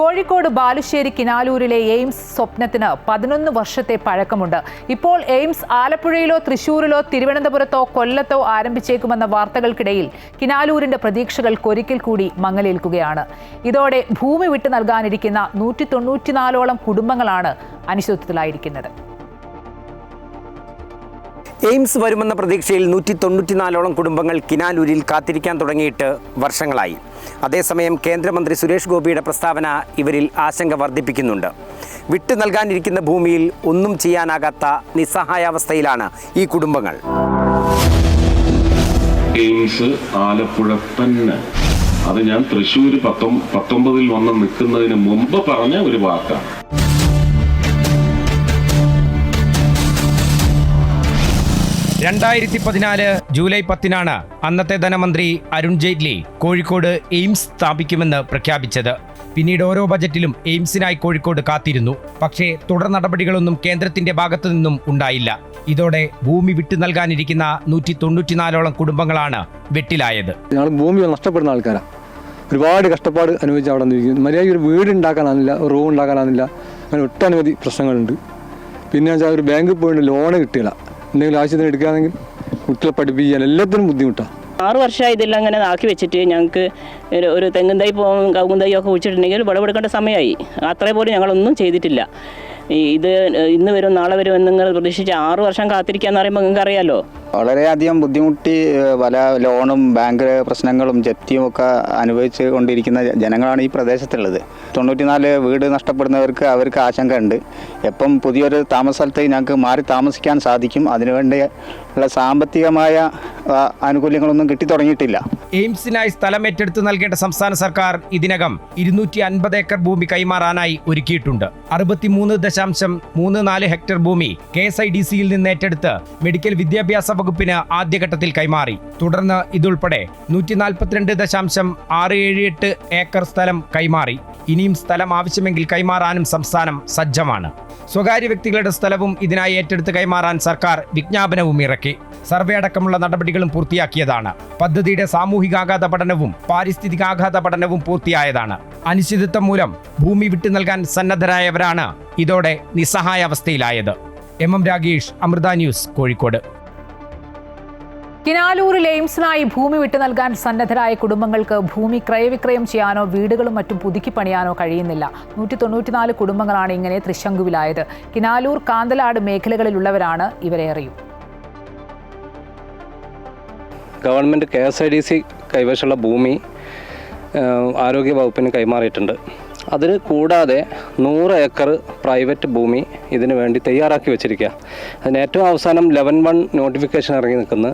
Kozhikode Balussery കിനാലൂരിലെ AIIMS സ്വപ്നത്തിന് പതിനൊന്ന് വർഷത്തെ പഴക്കമുണ്ട്. ഇപ്പോൾ എയിംസ് ആലപ്പുഴയിലോ തൃശൂരിലോ തിരുവനന്തപുരത്തോ കൊല്ലത്തോ ആരംഭിച്ചേക്കുമെന്ന വാർത്തകൾക്കിടയിൽ കിനാലൂരിന്റെ പ്രതീക്ഷകൾക്കൊരിക്കൽ കൂടി മങ്ങലേൽക്കുകയാണ്. ഇതോടെ ഭൂമി വിട്ടു നൽകാനിരിക്കുന്ന നൂറ്റി തൊണ്ണൂറ്റിനാലോളം കുടുംബങ്ങളാണ് അനിശ്ചിതത്വത്തിലായിരിക്കുന്നത്. എയിംസ് വരുമെന്ന പ്രതീക്ഷയിൽ നൂറ്റി തൊണ്ണൂറ്റിനാലോളം കുടുംബങ്ങൾ കിനാലൂരിൽ കാത്തിരിക്കാൻ തുടങ്ങിയിട്ട് വർഷങ്ങളായി. അതേസമയം കേന്ദ്രമന്ത്രി സുരേഷ് ഗോപിയുടെ പ്രസ്താവന ഇവരിൽ ആശങ്ക വർദ്ധിപ്പിക്കുന്നുണ്ട്. വിട്ടു നൽകാനിരിക്കുന്ന ഭൂമിയിൽ ഒന്നും ചെയ്യാനാകാത്ത നിസ്സഹായാവസ്ഥയിലാണ് ഈ കുടുംബങ്ങൾ. എയിംസ് ആലപ്പുഴ തന്നെ. അത് ഞാൻ തൃശ്ശൂർ പത്തൊ പത്തൊമ്പതിൽ വന്ന് നിൽക്കുന്നതിന് മുമ്പ് പറഞ്ഞ ഒരു വാക്കാണ്. രണ്ടായിരത്തി പതിനാല് ജൂലൈ പത്തിനാണ് അന്നത്തെ ധനമന്ത്രി അരുൺ ജെയ്റ്റ്ലി കോഴിക്കോട് എയിംസ് സ്ഥാപിക്കുമെന്ന് പ്രഖ്യാപിച്ചത്. പിന്നീട് ഓരോ ബജറ്റിലും എയിംസിനായി കോഴിക്കോട് കാത്തിരുന്നു. പക്ഷേ തുടർ നടപടികളൊന്നും കേന്ദ്രത്തിന്റെ ഭാഗത്തു നിന്നും ഉണ്ടായില്ല. ഇതോടെ ഭൂമി വിട്ടു നൽകാനിരിക്കുന്ന നൂറ്റി തൊണ്ണൂറ്റിനാലോളം കുടുംബങ്ങളാണ് വെട്ടിലായത്. ഭൂമി നഷ്ടപ്പെടുന്ന ആൾക്കാരാണ് ഒരുപാട് കഷ്ടപ്പാട് അനുഭവിച്ച് അവിടെ മര്യാദയ്ക്ക് ഒരു വീട് ഉണ്ടാക്കാനാകുന്നില്ല റൂം ഉണ്ടാക്കാനാകുന്നില്ല അങ്ങനെ ഒട്ടനവധി പ്രശ്നങ്ങളുണ്ട്. പിന്നെ വെച്ചാൽ ഒരു ബാങ്കിൽ പോയിട്ട് ലോണ് കിട്ടില്ല എന്തെങ്കിലും ആവശ്യത്തിന് എടുക്കുകയാണെങ്കിൽ കുട്ടികളെ പഠിപ്പിക്കാൻ എല്ലാത്തിനും ബുദ്ധിമുട്ടാണ്. ആറു വർഷമായി ഇതെല്ലാം അങ്ങനെ ആക്കി വെച്ചിട്ട് ഞങ്ങൾക്ക് ഒരു ഒരു തെങ്ങും തൈ പോകും കവുങ്ങും തൈ ഒക്കെ കുഴിച്ചിട്ടുണ്ടെങ്കിൽ വിളവെടുക്കേണ്ട സമയമായി. അത്രേ പോലും ഞങ്ങളൊന്നും ചെയ്തിട്ടില്ല. ഇത് ഇന്ന് വരും നാളെ വരും എന്നിങ്ങനെ പ്രതീക്ഷിച്ച് ആറു വർഷം കാത്തിരിക്കാന്ന് പറയുമ്പോൾ നിങ്ങൾക്ക് അറിയാലോ? വളരെയധികം ബുദ്ധിമുട്ടി പല ലോണും ബാങ്ക് പ്രശ്നങ്ങളും ജപ്തിയും ഒക്കെ അനുഭവിച്ച് കൊണ്ടിരിക്കുന്ന ജനങ്ങളാണ് ഈ പ്രദേശത്തുള്ളത്. തൊണ്ണൂറ്റിനാല് വീട് നഷ്ടപ്പെടുന്നവർക്ക് അവർക്ക് ആശങ്ക ഉണ്ട് എപ്പം പുതിയൊരു താമസ സ്ഥലത്തേക്ക് ഞങ്ങൾക്ക് മാറി താമസിക്കാൻ സാധിക്കും. അതിനുവേണ്ടി ഉള്ള സാമ്പത്തികമായ ആനുകൂല്യങ്ങളൊന്നും കിട്ടി തുടങ്ങിയിട്ടില്ല. എയിംസിനായി സ്ഥലം ഏറ്റെടുത്ത് നൽകേണ്ട സംസ്ഥാന സർക്കാർ ഇതിനകം ഇരുന്നൂറ്റി അൻപത് ഏക്കർ ഭൂമി കൈമാറാനായി ഒരുക്കിയിട്ടുണ്ട്. അറുപത്തിമൂന്ന് ദശാംശം മൂന്ന് നാല് ഹെക്ടർ ഭൂമി കെ എസ് ഐ ഡി സിയിൽ നിന്ന് ഏറ്റെടുത്ത് മെഡിക്കൽ വിദ്യാഭ്യാസ വകുപ്പിന് ആദ്യഘട്ടത്തിൽ കൈമാറി. തുടർന്ന് ഇതുൾപ്പെടെ നൂറ്റി നാൽപ്പത്തിരണ്ട് ദശാംശം ആറ് ഏഴ് എട്ട് ഏക്കർ സ്ഥലം കൈമാറി. ഇനിയും സ്ഥലം ആവശ്യമെങ്കിൽ കൈമാറാനും സംസ്ഥാനം സജ്ജമാണ്. സ്വകാര്യ വ്യക്തികളുടെ സ്ഥലവും ഇതിനായി ഏറ്റെടുത്ത് കൈമാറാൻ സർക്കാർ വിജ്ഞാപനവും ഇറക്കി. സർവേ അടക്കമുള്ള നടപടികളും പൂർത്തിയാക്കിയതാണ്. പദ്ധതിയുടെ സാമൂഹികാഘാത പഠനവും പാരിസ്ഥിതികാഘാത പഠനവും പൂർത്തിയായതാണ്. അനിശ്ചിതത്വം മൂലം ഭൂമി വിട്ടു നൽകാൻ സന്നദ്ധരായവരാണ് ഇതോടെ നിസ്സഹായാവസ്ഥയിലായത്. M M Ragesh Amrita news Kozhikode. കിനാലൂരിൽ എയിംസിനായി ഭൂമി വിട്ടു നൽകാൻ സന്നദ്ധരായ കുടുംബങ്ങൾക്ക് ഭൂമി ക്രയവിക്രയം ചെയ്യാനോ വീടുകളും മറ്റും പുതുക്കി പണിയാനോ കഴിയുന്നില്ല. നൂറ്റി തൊണ്ണൂറ്റിനാല് കുടുംബങ്ങളാണ് ഇങ്ങനെ തൃശങ്കുവിലായത്. കിനാലൂർ കാന്തലാട് മേഖലകളിലുള്ളവരാണ് ഇവരേറെയും government K S I D C കൈവശമുള്ള ഭൂമി ആരോഗ്യ വകുപ്പിന് കൈമാറിയിട്ടുണ്ട്. അതിന് കൂടാതെ നൂറ് ഏക്കർ പ്രൈവറ്റ് ഭൂമി ഇതിനു വേണ്ടി തയ്യാറാക്കി വെച്ചിരിക്കുക. അതിന് ഏറ്റവും അവസാനം ലെവൻ വൺ നോട്ടിഫിക്കേഷൻ ഇറങ്ങി നിൽക്കുന്ന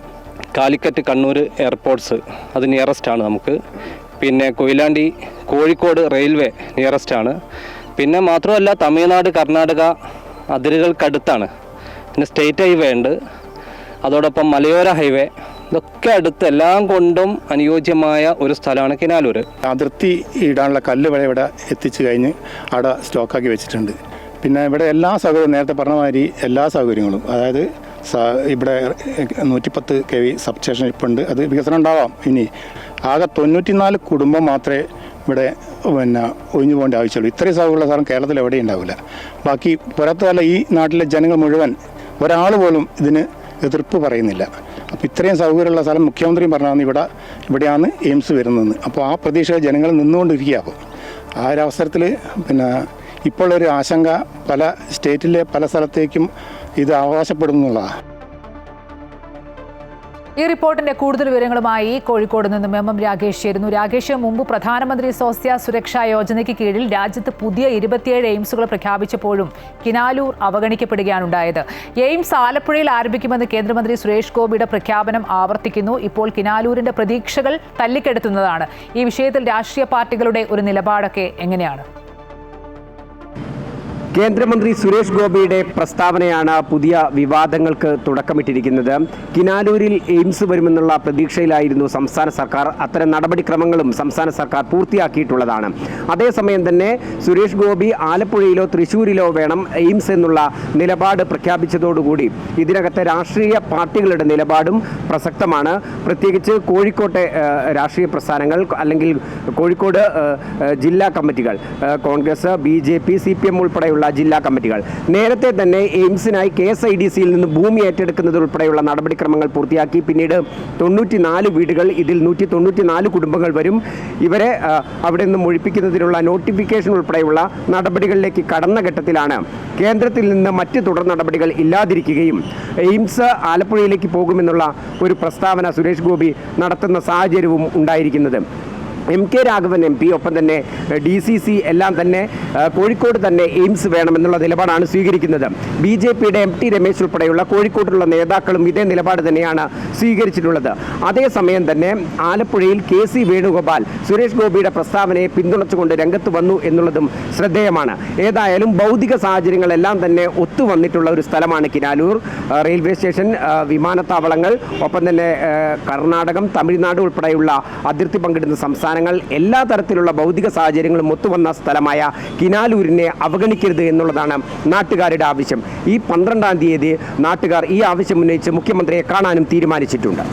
കാലിക്കറ്റ് കണ്ണൂർ എയർപോർട്ട്സ് അത് നിയറസ്റ്റ് ആണ് നമുക്ക്. പിന്നെ കൊയിലാണ്ടി കോഴിക്കോട് റെയിൽവേ നിയറസ്റ്റ് ആണ്. പിന്നെ മാത്രമല്ല തമിഴ്നാട് കർണാടക അതിരുകൾക്കടുത്താണ്. പിന്നെ സ്റ്റേറ്റ് ഹൈവേ ഉണ്ട്. അതോടൊപ്പം മലയോര ഹൈവേ ഇതൊക്കെ അടുത്ത് എല്ലാം കൊണ്ടും അനുയോജ്യമായ ഒരു സ്ഥലമാണ് കിനാലൂർ അതിർത്തി ഇടാനുള്ള കല്ല് വരെ ഇവിടെ എത്തിച്ചു കഴിഞ്ഞ് അവിടെ സ്റ്റോക്കാക്കി വെച്ചിട്ടുണ്ട്. പിന്നെ ഇവിടെ എല്ലാ സൗകര്യവും നേരത്തെ പറഞ്ഞ മാതിരി എല്ലാ സൗകര്യങ്ങളും അതായത് ഇവിടെ നൂറ്റിപ്പത്ത് കെ വി സബ് സ്റ്റേഷൻ ഇപ്പം ഉണ്ട്. അത് വികസനം ഉണ്ടാവാം ഇനി. ആകെ തൊണ്ണൂറ്റിനാല് കുടുംബം മാത്രമേ ഇവിടെ പിന്നെ ഒഴിഞ്ഞു പോകേണ്ട ആവശ്യമുള്ളൂ. ഇത്രയും സൗകര്യമുള്ള സ്ഥലം കേരളത്തിൽ എവിടെയും ഉണ്ടാവില്ല. ബാക്കി പുറത്തുള്ള ഈ നാട്ടിലെ ജനങ്ങൾ മുഴുവൻ ഒരാൾ പോലും ഇതിന് എതിർപ്പ് പറയുന്നില്ല. അപ്പോൾ ഇത്രയും സൗകര്യമുള്ള സ്ഥലം മുഖ്യമന്ത്രിയും പറഞ്ഞാൽ ഇവിടെ ഇവിടെയാണ് എയിംസ് വരുന്നതെന്ന്. അപ്പോൾ ആ പ്രതീക്ഷ ജനങ്ങൾ നിന്നുകൊണ്ടിരിക്കുക അപ്പോൾ ആ ഒരു അവസരത്തിൽ പിന്നെ ഇപ്പോഴൊരു ആശങ്ക പല സ്റ്റേറ്റിലെ പല സ്ഥലത്തേക്കും ഇത് അവകാശപ്പെടുന്നുള്ളതാണ് ഈ റിപ്പോർട്ടിന്റെ കൂടുതൽ വിവരങ്ങളുമായി കോഴിക്കോട് നിന്നും എം എം രാകേഷ് ചേരുന്നു. രാകേഷ് മുമ്പ് പ്രധാനമന്ത്രി സ്വാസ്ഥ്യ സുരക്ഷാ യോജനയ്ക്ക് കീഴിൽ രാജ്യത്ത് പുതിയ ഇരുപത്തിയേഴ് എയിംസുകൾ പ്രഖ്യാപിച്ചപ്പോഴും കിനാലൂർ അവഗണിക്കപ്പെടുകയാണ് ഉണ്ടായത് എയിംസ് ആലപ്പുഴയിൽ ആരംഭിക്കുമെന്ന് കേന്ദ്രമന്ത്രി സുരേഷ് ഗോപിയുടെ പ്രഖ്യാപനം ആവർത്തിക്കുന്നു. ഇപ്പോൾ കിനാലൂരിന്റെ പ്രതീക്ഷകൾ തല്ലിക്കെടുത്തുന്നതാണ്. ഈ വിഷയത്തിൽ രാഷ്ട്രീയ പാർട്ടികളുടെ ഒരു നിലപാടൊക്കെ എങ്ങനെയാണ്? കേന്ദ്രമന്ത്രി സുരേഷ് ഗോപിയുടെ പ്രസ്താവനയാണ് പുതിയ വിവാദങ്ങൾക്ക് തുടക്കമിട്ടിരിക്കുന്നത്. കിനാലൂരിൽ എയിംസ് വരുമെന്നുള്ള പ്രതീക്ഷയിലായിരുന്നു സംസ്ഥാന സർക്കാർ. അത്തരം നടപടിക്രമങ്ങളും സംസ്ഥാന സർക്കാർ പൂർത്തിയാക്കിയിട്ടുള്ളതാണ്. അതേസമയം തന്നെ സുരേഷ് ഗോപി ആലപ്പുഴയിലോ തൃശൂരിലോ വേണം എയിംസ് എന്നുള്ള നിലപാട് പ്രഖ്യാപിച്ചതോടുകൂടി ഇതിനകത്തെ രാഷ്ട്രീയ പാർട്ടികളുടെ നിലപാടും പ്രസക്തമാണ്. പ്രത്യേകിച്ച് കോഴിക്കോട്ടെ രാഷ്ട്രീയ പ്രസ്ഥാനങ്ങൾ അല്ലെങ്കിൽ കോഴിക്കോട് ജില്ലാ കമ്മിറ്റികൾ Congress B J P C P M ഉൾപ്പെടെയുള്ള ജില്ലാ കമ്മിറ്റികൾ. നേരത്തെ തന്നെ എയിംസിനായി കെ എസ് ഐ ഡി സിയിൽ നിന്ന് ഭൂമി ഏറ്റെടുക്കുന്നതുൾപ്പെടെയുള്ള നടപടിക്രമങ്ങൾ പൂർത്തിയാക്കി. പിന്നീട് തൊണ്ണൂറ്റി നാല് വീടുകൾ ഇതിൽ നൂറ്റി തൊണ്ണൂറ്റി നാല് കുടുംബങ്ങൾ വരും. ഇവരെ അവിടെ നിന്ന് ഒഴിപ്പിക്കുന്നതിനുള്ള നോട്ടിഫിക്കേഷൻ ഉൾപ്പെടെയുള്ള നടപടികളിലേക്ക് കടന്ന ഘട്ടത്തിലാണ് കേന്ദ്രത്തിൽ നിന്ന് മറ്റ് തുടർ നടപടികൾ ഇല്ലാതിരിക്കുകയും എയിംസ് ആലപ്പുഴയിലേക്ക് പോകുമെന്നുള്ള ഒരു പ്രസ്താവന സുരേഷ് ഗോപി നടത്തുന്ന സാഹചര്യവും ഉണ്ടായിരിക്കുന്നത്. M K Raghavan M P ഒപ്പം തന്നെ ഡി സി സി എല്ലാം തന്നെ കോഴിക്കോട് തന്നെ എയിംസ് വേണമെന്നുള്ള നിലപാടാണ് സ്വീകരിക്കുന്നത്. ബി ജെ പിയുടെ എം ടി രമേശ് ഉൾപ്പെടെയുള്ള കോഴിക്കോട്ടുള്ള നേതാക്കളും ഇതേ നിലപാട് തന്നെയാണ് സ്വീകരിച്ചിട്ടുള്ളത്. അതേസമയം തന്നെ ആലപ്പുഴയിൽ കെ സി വേണുഗോപാൽ സുരേഷ് ഗോപിയുടെ പ്രസ്താവനയെ പിന്തുണച്ചുകൊണ്ട് രംഗത്ത് വന്നു എന്നുള്ളതും ശ്രദ്ധേയമാണ്. ഏതായാലും ഭൗതിക സാഹചര്യങ്ങളെല്ലാം തന്നെ ഒത്തുവന്നിട്ടുള്ള ഒരു സ്ഥലമാണ് കിനാലൂർ റെയിൽവേ സ്റ്റേഷൻ വിമാനത്താവളങ്ങൾ ഒപ്പം തന്നെ കർണാടകം തമിഴ്നാട് ഉൾപ്പെടെയുള്ള അതിർത്തി പങ്കിടുന്ന സംസ്ഥാനങ്ങൾ എല്ലാ തരത്തിലുള്ള ഭൗതിക സാഹചര്യങ്ങളും ഒത്തുവന്ന സ്ഥലമായ കിനാലൂരിനെ അവഗണിക്കരുത് എന്നുള്ളതാണ് നാട്ടുകാരുടെ ആവശ്യം. ഈ പന്ത്രണ്ടാം തീയതി നാട്ടുകാർ ഈ ആവശ്യം ഉന്നയിച്ച് മുഖ്യമന്ത്രിയെ കാണാനും തീരുമാനിച്ചിട്ടുണ്ട്.